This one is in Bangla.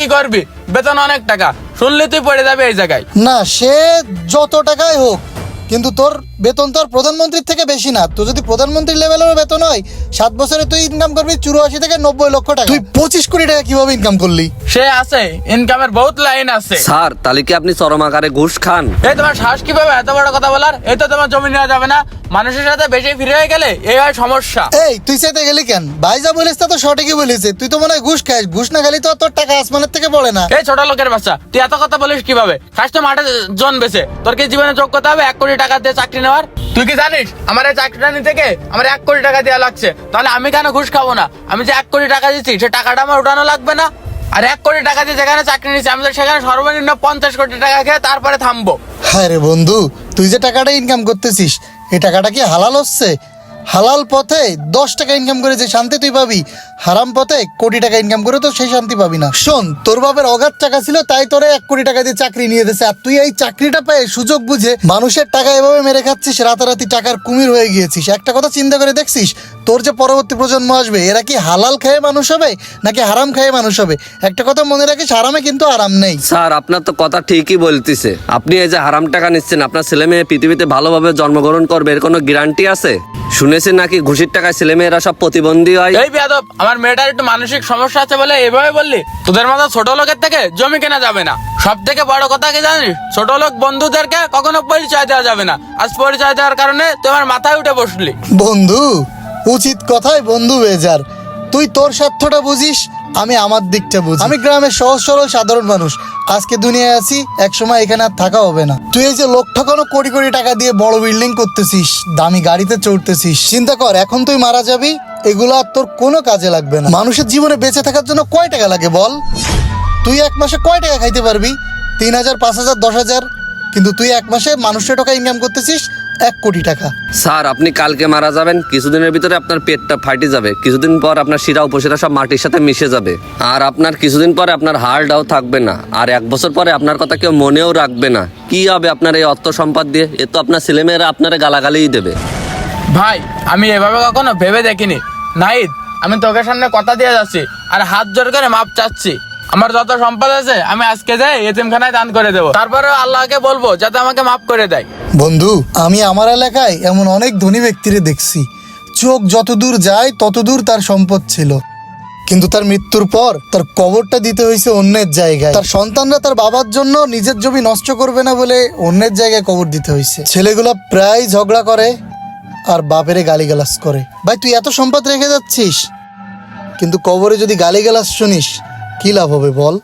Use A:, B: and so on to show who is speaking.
A: কি করবি? বেতন অনেক টাকা। শুনলে তুই পড়ে যাবে এই জায়গায়।
B: না সে যত টাকাই হোক কিন্তু তোর বেতন তোর প্রধানমন্ত্রীর থেকে বেশি না। তুই যদি প্রধানমন্ত্রী লেভেলের বেতন হয় সাত বছরে তুই ইনকাম করবি চুরাশি থেকে নব্বই লক্ষ টাকা। তুই পঁচিশ কোটি টাকা কীভাবে ইনকাম করলি?
A: সে আছে ইনকামের বহুত লাইন আছে।
C: স্যার তাহলে কি আপনি চরম আকারে ঘুষ খান?
A: এই তোমার সাহস কীভাবে? এত বড় কথা বলার? এই তো তোমার জমি নেওয়া যাবে না। মানুষের সাথে বেশি ফিরে হয়ে গেলে এই হয় সমস্যা।
B: এই তুই চাইতে গেলি কেন? ভাই যা বলিস তা তো সঠিকই বলিস তুই তো মনে হয় ঘুষ খাস। ঘুষ না খালি তো তোর টাকা আসমানের থেকে পড়ে না।
A: এই ছোট লোকের বাচ্চা তুই এত কথা বলিস কীভাবে? খাস তো মাঠে জন বেছে। তোর কি জীবনে যোগ করতে হবে? এক কোটি টাকা দিয়ে চাকরি নেওয়ার? তুই কি জানিস? আমার এই চাকরিটা নিতে গিয়ে আমার এক কোটি টাকা দেওয়া লাগছে। তাহলে আমি কেন ঘুষ খাব না? আমি যে এক কোটি টাকা দিচ্ছি সে টাকাটা আমার উঠানো লাগবে না? আর এক কোটি টাকা দিয়ে যেখানে চাকরি নিচ্ছি আমি তো সেখানে সর্বনিম্ন পঞ্চাশ কোটি টাকা খেয়ে তারপরে থামবো।
B: হ্যাঁ রে বন্ধু তুই যে টাকাটা ইনকাম করতেছিস এই টাকাটা কি হালাল হচ্ছে? হালাল পথে দশ টাকা ইনকাম করে যে শান্তি তুই পাবি, হারাম পথে কোটি টাকা ইনকাম করে তো সেই শান্তি পাবি না। শোন, তোর বাপের অগাধ টাকা ছিল, তাই তোরে এক কোটি টাকা দিয়ে চাকরি নিয়ে দিয়েছে। আর তুই এই চাকরিটা পেয়ে সুযোগ বুঝে মানুষের টাকা এভাবে মেরে খাচ্ছিস, রাতারাতি টাকার কুমির হয়ে গিয়েছিস। একটা কথা চিন্তা করে দেখছিস তোর যে পরবর্তী প্রজন্ম আসবে এরা কি হালাল খেয়ে মানুষ হবে নাকি হারাম খেয়ে মানুষ হবে? একটা কথা মনে রাখিস হারামে কিন্তু আরাম নেই।
C: স্যার আপনার তো কথা ঠিকই বলতেছে। আপনি এই যে হারাম টাকা নিচ্ছেন আপনার ছেলে মেয়ে পৃথিবীতে ভালোভাবে জন্মগ্রহণ করবে এর কোনো গ্যারান্টি আছে? শুনেছেন নাকি ঘুষির টাকায় ছেলে মেয়েরা সব প্রতিবন্ধী হয়?
A: এই বেয়াদব আমার মেয়েটার একটু মানসিক সমস্যা আছে বলে এভাবে বললি? তোদের মতো ছোট লোকের থেকে জমি কেনা যাবে না। সব থেকে বড় কথা কি জানিস? ছোট লোক বন্ধুদেরকে কখনো পরিচয় দেওয়া যাবে না। আজ পরিচয় দেওয়ার কারণে তোমার মাথায় উঠে বসলি।
B: বন্ধু উচিত কথাই বন্ধু বেজার। তুই তোর স্বার্থটা বুঝিস, আমি আমার দিকটা বুঝি। আমি গ্রামের সহজ সরল সাধারণ মানুষ। আজকে দুনিয়ায় আছি এক সময় এখানে আর থাকা হবে না। তুই এই যে লোক ঠকানো কোটি কোটি টাকা দিয়ে বড় বিল্ডিং করতেছিস, দামি গাড়িতে চড়তেছিস, চিন্তা কর, এখন তুই মারা যাবি, এগুলো আর তোর কোনো কাজে লাগবে না। মানুষের জীবনে বেঁচে থাকার জন্য কয় টাকা লাগে বল? তুই এক মাসে কয় টাকা খাইতে পারবি? তিন হাজার, পাঁচ হাজার, দশ হাজার, কিন্তু তুই এক মাসে মানুষের টাকা ইনকাম করতেছিস এক কোটি টাকা।
C: স্যার আপনি কালকে মারা যাবেন কিছুদিনের ভিতরে আপনার পেটটা ফাটে যাবে। কিছুদিন পর আপনার শিরা উপশিরা সব মাটির সাথে মিশে যাবে। আর আপনার কিছুদিন পরে আপনার হাড়টাও থাকবে না। আর এক বছর পরে আপনার কথা কেউ মনেও রাখবে না। কি হবে আপনার এই অর্থ সম্পদ দিয়ে? এ তো আপনার ছেলেমেয়েরা আপনার গালাগালিই দেবে।
A: ভাই আমি এভাবে কখনো ভেবে দেখিনি। নাইদ আমি তোকে সামনে কথা দিয়ে যাচ্ছি আর হাত জোর করে মাপ চাচ্ছি। আমার যত সম্পদ আছে, আমি আজকে যাই এতিমখানায় দান করে দেবো। তারপরে আল্লাহকে বলব, যাতে আমাকে মাফ করে দেয়।
B: বন্ধু, আমি আমার এলাকায় এমন অনেক ধনী ব্যক্তিরে দেখছি। চোখ যত দূর যায় তত দূর তার সম্পদ ছিল। কিন্তু তার মৃত্যুর পর তার কবরটা দিতে হয়েছে অন্যের জায়গায়। তার সন্তানরা তার বাবার জন্য নিজের জমি নষ্ট করবে না বলে অন্যের জায়গায় কবর দিতে হয়েছে। ছেলেগুলো প্রায় ঝগড়া করে আর বাপেরে গালিগালাজ করে। ভাই, তুই এত সম্পদ রেখে যাচ্ছিস, কিন্তু কবরে যদি গালিগালাজ শুনিস কি লাভ হবে বল?